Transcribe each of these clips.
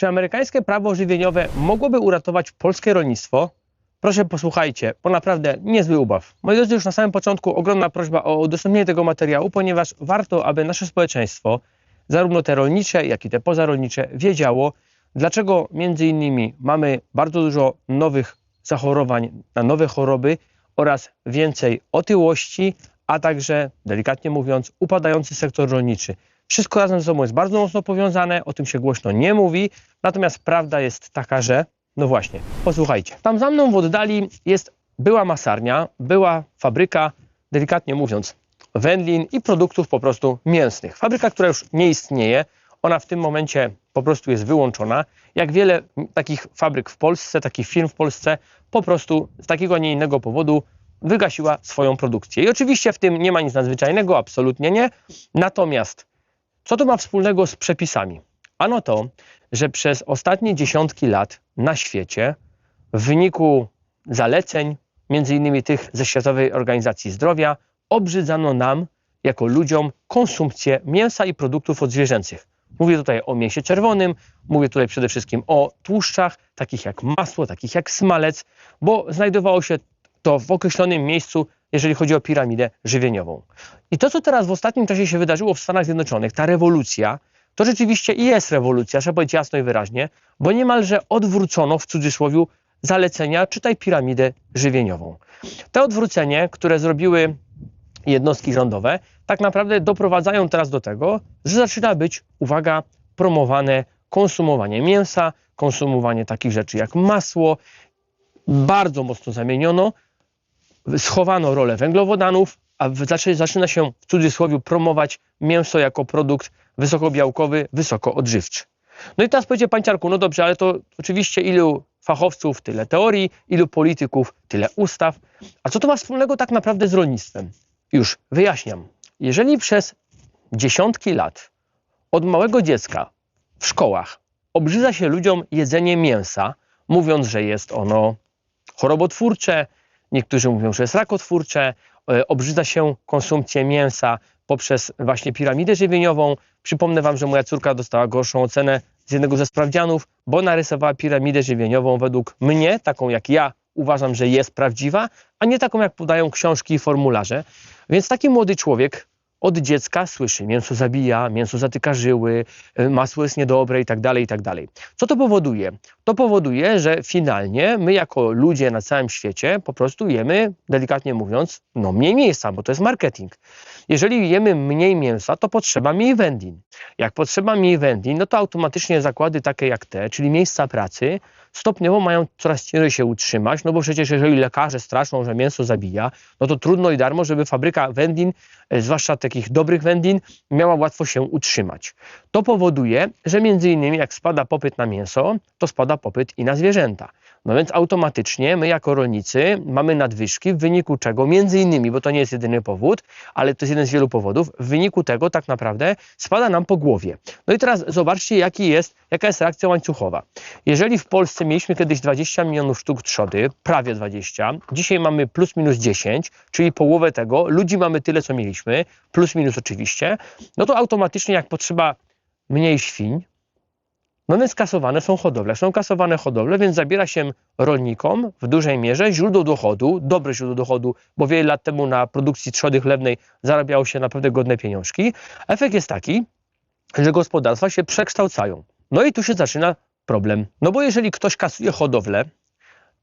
Czy amerykańskie prawo żywieniowe mogłoby uratować polskie rolnictwo? Proszę posłuchajcie, bo naprawdę niezły ubaw. Moi drodzy, już na samym początku ogromna prośba o udostępnienie tego materiału, ponieważ warto, aby nasze społeczeństwo, zarówno te rolnicze, jak i te pozarolnicze, wiedziało, dlaczego między innymi mamy bardzo dużo nowych zachorowań na nowe choroby oraz więcej otyłości, a także, delikatnie mówiąc, upadający sektor rolniczy. Wszystko razem ze sobą jest bardzo mocno powiązane, o tym się głośno nie mówi, natomiast prawda jest taka, że no właśnie, posłuchajcie. Tam za mną w oddali jest była masarnia, była fabryka, delikatnie mówiąc, wędlin i produktów po prostu mięsnych. Fabryka, która już nie istnieje, ona w tym momencie po prostu jest wyłączona. Jak wiele takich fabryk w Polsce, takich firm w Polsce, po prostu z takiego, a nie innego powodu wygasiła swoją produkcję. I oczywiście w tym nie ma nic nadzwyczajnego, absolutnie nie. Natomiast co to ma wspólnego z przepisami? Ano to, że przez ostatnie dziesiątki lat na świecie w wyniku zaleceń, między innymi tych ze Światowej Organizacji Zdrowia, obrzydzano nam, jako ludziom, konsumpcję mięsa i produktów odzwierzęcych. Mówię tutaj o mięsie czerwonym, mówię tutaj przede wszystkim o tłuszczach, takich jak masło, takich jak smalec, bo znajdowało się to w określonym miejscu, jeżeli chodzi o piramidę żywieniową. I to, co teraz w ostatnim czasie się wydarzyło w Stanach Zjednoczonych, ta rewolucja, to rzeczywiście jest rewolucja, trzeba powiedzieć jasno i wyraźnie, bo niemalże odwrócono w cudzysłowie zalecenia, czytaj piramidę żywieniową. To odwrócenie, które zrobiły jednostki rządowe, tak naprawdę doprowadzają teraz do tego, że zaczyna być, uwaga, promowane konsumowanie mięsa, konsumowanie takich rzeczy jak masło. Bardzo mocno zamieniono, schowano rolę węglowodanów, a zaczyna się w cudzysłowie promować mięso jako produkt wysokobiałkowy, wysokoodżywczy. No i teraz powiecie panciarku, no dobrze, ale to oczywiście ilu fachowców, tyle teorii, ilu polityków, tyle ustaw. A co to ma wspólnego tak naprawdę z rolnictwem? Już wyjaśniam. Jeżeli przez dziesiątki lat od małego dziecka w szkołach obrzydza się ludziom jedzenie mięsa, mówiąc, że jest ono chorobotwórcze, niektórzy mówią, że jest rakotwórcze, e, obrzydza się konsumpcję mięsa poprzez właśnie piramidę żywieniową. Przypomnę Wam, że moja córka dostała gorszą ocenę z jednego ze sprawdzianów, bo narysowała piramidę żywieniową według mnie, taką jak ja uważam, że jest prawdziwa, a nie taką jak podają książki i formularze. Więc taki młody człowiek od dziecka słyszy, mięso zabija, mięso zatyka żyły, y, masło jest niedobre i tak dalej, i tak dalej. Co to powoduje? To powoduje, że finalnie my jako ludzie na całym świecie po prostu jemy, delikatnie mówiąc, no mniej mięsa, bo to jest marketing. Jeżeli jemy mniej mięsa, to potrzeba mniej wędlin. Jak potrzeba mniej wędlin, no to automatycznie zakłady takie jak te, czyli miejsca pracy, stopniowo mają coraz ciężej się utrzymać, no bo przecież jeżeli lekarze straszą, że mięso zabija, no to trudno i darmo, żeby fabryka wędlin, e, zwłaszcza takich dobrych wędlin, miała łatwo się utrzymać. To powoduje, że innymi jak spada popyt na mięso, to spada popyt i na zwierzęta. No więc automatycznie my jako rolnicy mamy nadwyżki, w wyniku czego między innymi, bo to nie jest jedyny powód, ale to jest jeden z wielu powodów, w wyniku tego tak naprawdę spada nam po głowie. No i teraz zobaczcie, jaki jest, jaka jest reakcja łańcuchowa. Jeżeli w Polsce mieliśmy kiedyś 20 milionów sztuk trzody, prawie 20, dzisiaj mamy plus minus 10, czyli połowę tego, ludzi mamy tyle, co mieliśmy, plus minus oczywiście, no to automatycznie jak potrzeba mniej świń, no więc kasowane są hodowle. Są kasowane hodowle, więc zabiera się rolnikom w dużej mierze źródło dochodu, dobre źródło dochodu, bo wiele lat temu na produkcji trzody chlewnej zarabiało się naprawdę godne pieniążki. Efekt jest taki, że gospodarstwa się przekształcają. No i tu się zaczyna problem. No bo jeżeli ktoś kasuje hodowlę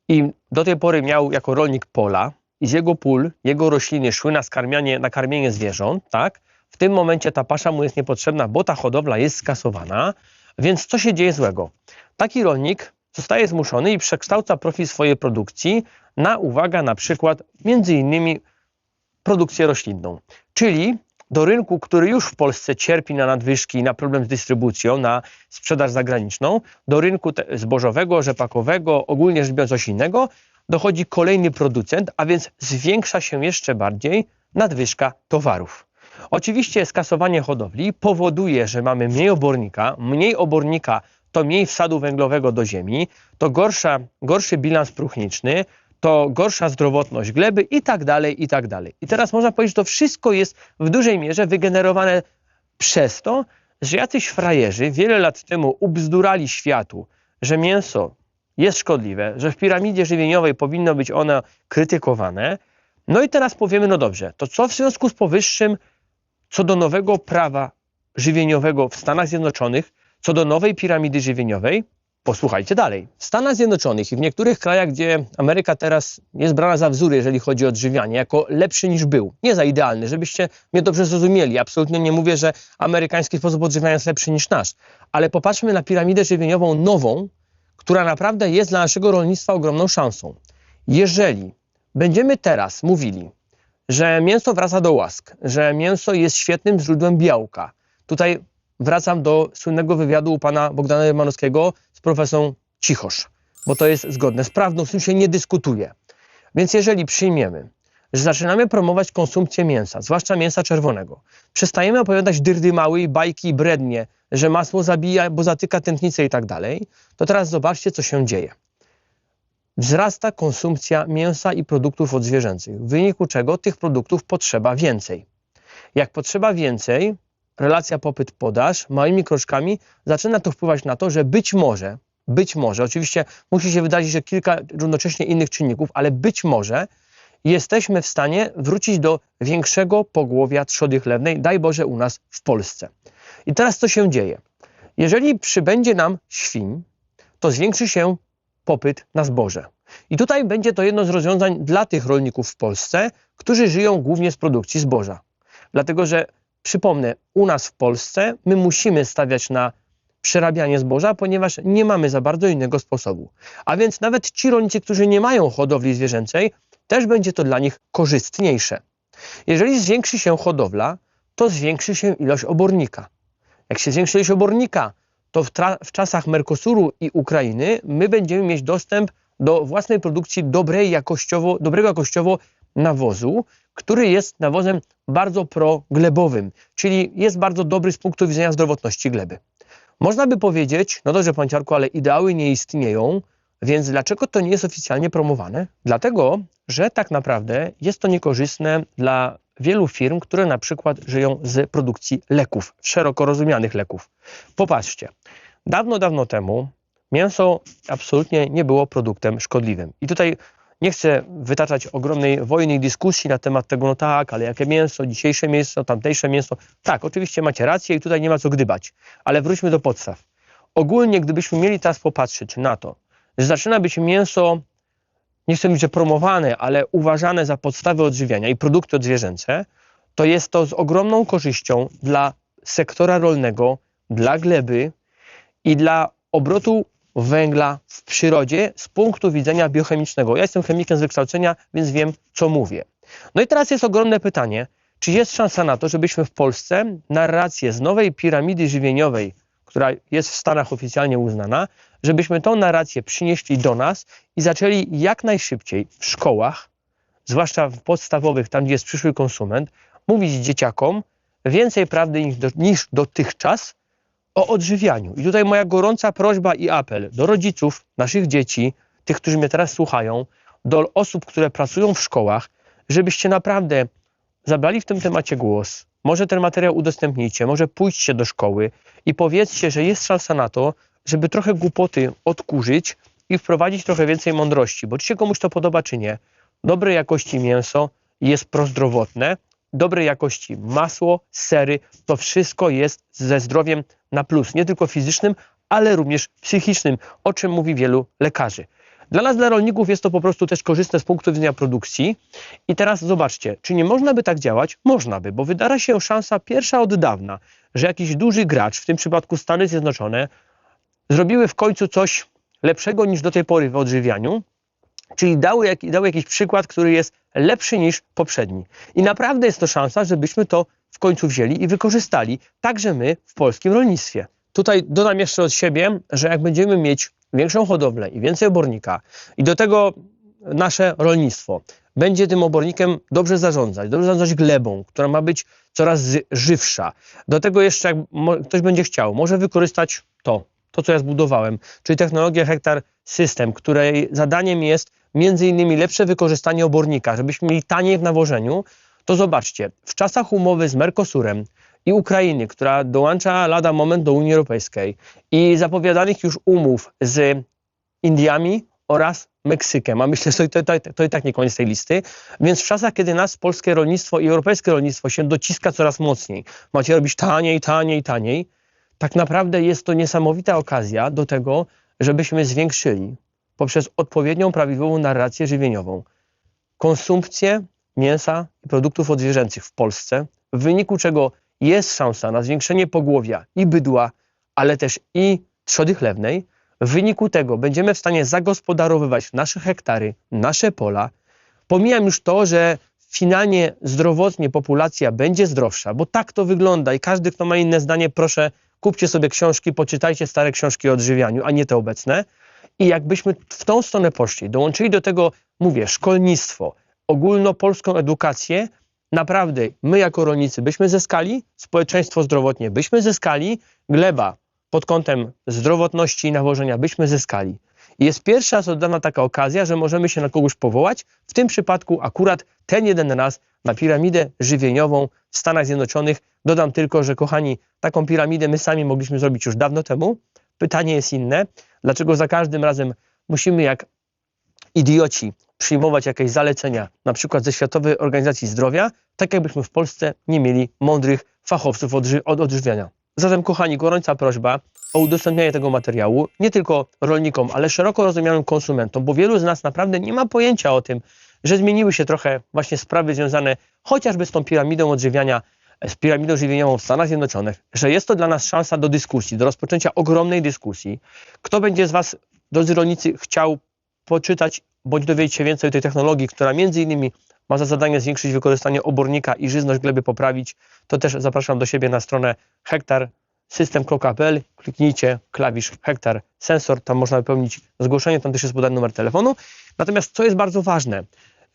i do tej pory miał jako rolnik pola i z jego pól jego rośliny szły na skarmianie, na karmienie zwierząt, tak? W tym momencie ta pasza mu jest niepotrzebna, bo ta hodowla jest skasowana, więc co się dzieje złego? Taki rolnik zostaje zmuszony i przekształca profil swojej produkcji na, uwaga, na przykład między innymi produkcję roślinną. Czyli do rynku, który już w Polsce cierpi na nadwyżki, na problem z dystrybucją, na sprzedaż zagraniczną, do rynku zbożowego, rzepakowego, ogólnie rzecz biorąc coś innego, dochodzi kolejny producent, a więc zwiększa się jeszcze bardziej nadwyżka towarów. Oczywiście skasowanie hodowli powoduje, że mamy mniej obornika, mniej obornika to mniej wsadu węglowego do ziemi, to gorsza, gorszy bilans próchniczny, to gorsza zdrowotność gleby i tak dalej, i tak dalej. I teraz można powiedzieć, że to wszystko jest w dużej mierze wygenerowane przez to, że jacyś frajerzy wiele lat temu ubzdurali światu, że mięso jest szkodliwe, że w piramidzie żywieniowej powinno być ono krytykowane. No i teraz powiemy, no dobrze, to co w związku z powyższym co do nowego prawa żywieniowego w Stanach Zjednoczonych, co do nowej piramidy żywieniowej, posłuchajcie dalej. W Stanach Zjednoczonych i w niektórych krajach, gdzie Ameryka teraz jest brana za wzór, jeżeli chodzi o odżywianie, jako lepszy niż był, nie za idealny, żebyście mnie dobrze zrozumieli. Absolutnie nie mówię, że amerykański sposób odżywiania jest lepszy niż nasz, ale popatrzmy na piramidę żywieniową nową, która naprawdę jest dla naszego rolnictwa ogromną szansą. Jeżeli będziemy teraz mówili, że mięso wraca do łask, że mięso jest świetnym źródłem białka. Tutaj wracam do słynnego wywiadu u pana Bogdana Rymanowskiego z profesorą Cichosz, bo to jest zgodne z prawdą, z tym się nie dyskutuje. Więc jeżeli przyjmiemy, że zaczynamy promować konsumpcję mięsa, zwłaszcza mięsa czerwonego, przestajemy opowiadać dyrdy mały i bajki i brednie, że masło zabija, bo zatyka tętnicę i tak dalej, to teraz zobaczcie, co się dzieje. Wzrasta konsumpcja mięsa i produktów odzwierzęcych, w wyniku czego tych produktów potrzeba więcej. Jak potrzeba więcej, relacja popyt-podaż małymi kroczkami zaczyna to wpływać na to, że być może, być może, oczywiście musi się wydarzyć, że kilka równocześnie innych czynników, ale być może jesteśmy w stanie wrócić do większego pogłowia trzody chlewnej, daj Boże u nas w Polsce. I teraz co się dzieje? Jeżeli przybędzie nam świń, to zwiększy się popyt na zboże. I tutaj będzie to jedno z rozwiązań dla tych rolników w Polsce, którzy żyją głównie z produkcji zboża. Dlatego, że przypomnę, u nas w Polsce my musimy stawiać na przerabianie zboża, ponieważ nie mamy za bardzo innego sposobu. A więc nawet ci rolnicy, którzy nie mają hodowli zwierzęcej, też będzie to dla nich korzystniejsze. Jeżeli zwiększy się hodowla, to zwiększy się ilość obornika. Jak się zwiększy ilość obornika, to w, w czasach Mercosuru i Ukrainy my będziemy mieć dostęp do własnej produkcji dobrej jakościowo, dobrego jakościowo nawozu, który jest nawozem bardzo proglebowym, czyli jest bardzo dobry z punktu widzenia zdrowotności gleby. Można by powiedzieć, no dobrze panciarku, ale ideały nie istnieją, więc dlaczego to nie jest oficjalnie promowane? Dlatego, że tak naprawdę jest to niekorzystne dla wielu firm, które na przykład żyją z produkcji leków, szeroko rozumianych leków. Popatrzcie, dawno, dawno temu mięso absolutnie nie było produktem szkodliwym. I tutaj nie chcę wytaczać ogromnej wojny i dyskusji na temat tego, no tak, ale jakie mięso, dzisiejsze mięso, tamtejsze mięso. Tak, oczywiście macie rację i tutaj nie ma co gdybać, ale wróćmy do podstaw. Ogólnie, gdybyśmy mieli teraz popatrzeć na to, że zaczyna być mięso nie chcę mówić, że promowane, ale uważane za podstawy odżywiania i produkty odzwierzęce, to jest to z ogromną korzyścią dla sektora rolnego, dla gleby i dla obrotu węgla w przyrodzie z punktu widzenia biochemicznego. Ja jestem chemikiem z wykształcenia, więc wiem, co mówię. No i teraz jest ogromne pytanie, czy jest szansa na to, żebyśmy w Polsce narrację z nowej piramidy żywieniowej, która jest w Stanach oficjalnie uznana, żebyśmy tą narrację przynieśli do nas i zaczęli jak najszybciej w szkołach, zwłaszcza w podstawowych, tam gdzie jest przyszły konsument, mówić dzieciakom więcej prawdy niż, do, niż dotychczas o odżywianiu. I tutaj moja gorąca prośba i apel do rodziców naszych dzieci, tych, którzy mnie teraz słuchają, do osób, które pracują w szkołach, żebyście naprawdę zabrali w tym temacie głos. Może ten materiał udostępnijcie, może pójdźcie do szkoły i powiedzcie, że jest szansa na to, żeby trochę głupoty odkurzyć i wprowadzić trochę więcej mądrości, bo czy się komuś to podoba, czy nie, dobrej jakości mięso jest prozdrowotne, dobrej jakości masło, sery, to wszystko jest ze zdrowiem na plus, nie tylko fizycznym, ale również psychicznym, o czym mówi wielu lekarzy. Dla nas, dla rolników jest to po prostu też korzystne z punktu widzenia produkcji. I teraz zobaczcie, czy nie można by tak działać? Można by, bo wydarza się szansa pierwsza od dawna, że jakiś duży gracz, w tym przypadku Stany Zjednoczone, zrobiły w końcu coś lepszego niż do tej pory w odżywianiu, czyli dały, dały jakiś przykład, który jest lepszy niż poprzedni. I naprawdę jest to szansa, żebyśmy to w końcu wzięli i wykorzystali, także my w polskim rolnictwie. Tutaj dodam jeszcze od siebie, że jak będziemy mieć większą hodowlę i więcej obornika i do tego nasze rolnictwo będzie tym obornikiem dobrze zarządzać, dobrze zarządzać glebą, która ma być coraz żywsza. Do tego jeszcze, jak ktoś będzie chciał, może wykorzystać to, to, co ja zbudowałem, czyli technologię Hektar System, której zadaniem jest między innymi lepsze wykorzystanie obornika, żebyśmy mieli taniej w nawożeniu, to zobaczcie, w czasach umowy z Mercosurem i Ukrainy, która dołącza lada moment do Unii Europejskiej i zapowiadanych już umów z Indiami oraz Meksykiem, a myślę, że to, to, to i tak nie koniec tej listy. Więc w czasach, kiedy nas polskie rolnictwo i europejskie rolnictwo się dociska coraz mocniej, macie robić taniej, taniej, taniej, tak naprawdę jest to niesamowita okazja do tego, żebyśmy zwiększyli poprzez odpowiednią, prawidłową narrację żywieniową konsumpcję mięsa i produktów odzwierzęcych w Polsce, w wyniku czego jest szansa na zwiększenie pogłowia i bydła, ale też i trzody chlewnej. W wyniku tego będziemy w stanie zagospodarowywać nasze hektary, nasze pola. Pomijam już to, że finalnie zdrowotnie populacja będzie zdrowsza, bo tak to wygląda i każdy, kto ma inne zdanie, proszę, kupcie sobie książki, poczytajcie stare książki o odżywianiu, a nie te obecne. I jakbyśmy w tą stronę poszli, dołączyli do tego, mówię, szkolnictwo, ogólnopolską edukację, naprawdę my jako rolnicy byśmy zyskali, społeczeństwo zdrowotnie byśmy zyskali, gleba pod kątem zdrowotności i nawożenia byśmy zyskali. Jest pierwsza raz oddana taka okazja, że możemy się na kogoś powołać, w tym przypadku akurat ten jeden raz na piramidę żywieniową w Stanach Zjednoczonych. Dodam tylko, że kochani, taką piramidę my sami mogliśmy zrobić już dawno temu. Pytanie jest inne, dlaczego za każdym razem musimy jak idioci przyjmować jakieś zalecenia, na przykład ze Światowej Organizacji Zdrowia, tak jakbyśmy w Polsce nie mieli mądrych fachowców od, od odżywiania. Zatem, kochani, gorąca prośba o udostępnianie tego materiału nie tylko rolnikom, ale szeroko rozumianym konsumentom, bo wielu z nas naprawdę nie ma pojęcia o tym, że zmieniły się trochę właśnie sprawy związane chociażby z tą piramidą odżywiania, z piramidą żywieniową w Stanach Zjednoczonych, że jest to dla nas szansa do dyskusji, do rozpoczęcia ogromnej dyskusji. Kto będzie z Was, drodzy rolnicy, chciał poczytać bądź dowiedzieć się więcej o tej technologii, która między innymi ma za zadanie zwiększyć wykorzystanie obornika i żyzność gleby poprawić, to też zapraszam do siebie na stronę hektar system.pl, kliknijcie klawisz hektar sensor, tam można wypełnić zgłoszenie, tam też jest podany numer telefonu. Natomiast co jest bardzo ważne,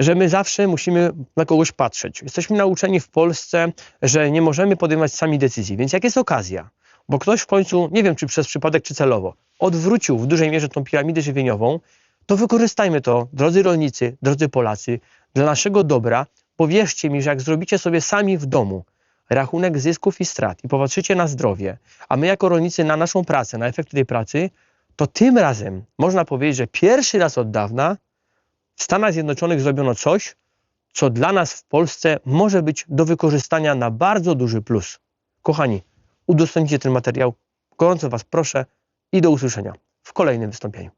że my zawsze musimy na kogoś patrzeć. Jesteśmy nauczeni w Polsce, że nie możemy podejmować sami decyzji, więc jak jest okazja, bo ktoś w końcu, nie wiem czy przez przypadek, czy celowo, odwrócił w dużej mierze tą piramidę żywieniową, to wykorzystajmy to, drodzy rolnicy, drodzy Polacy, dla naszego dobra. Powierzcie mi, że jak zrobicie sobie sami w domu rachunek zysków i strat i popatrzycie na zdrowie, a my jako rolnicy na naszą pracę, na efekty tej pracy, to tym razem można powiedzieć, że pierwszy raz od dawna w Stanach Zjednoczonych zrobiono coś, co dla nas w Polsce może być do wykorzystania na bardzo duży plus. Kochani, udostępnijcie ten materiał. Gorąco Was proszę i do usłyszenia w kolejnym wystąpieniu.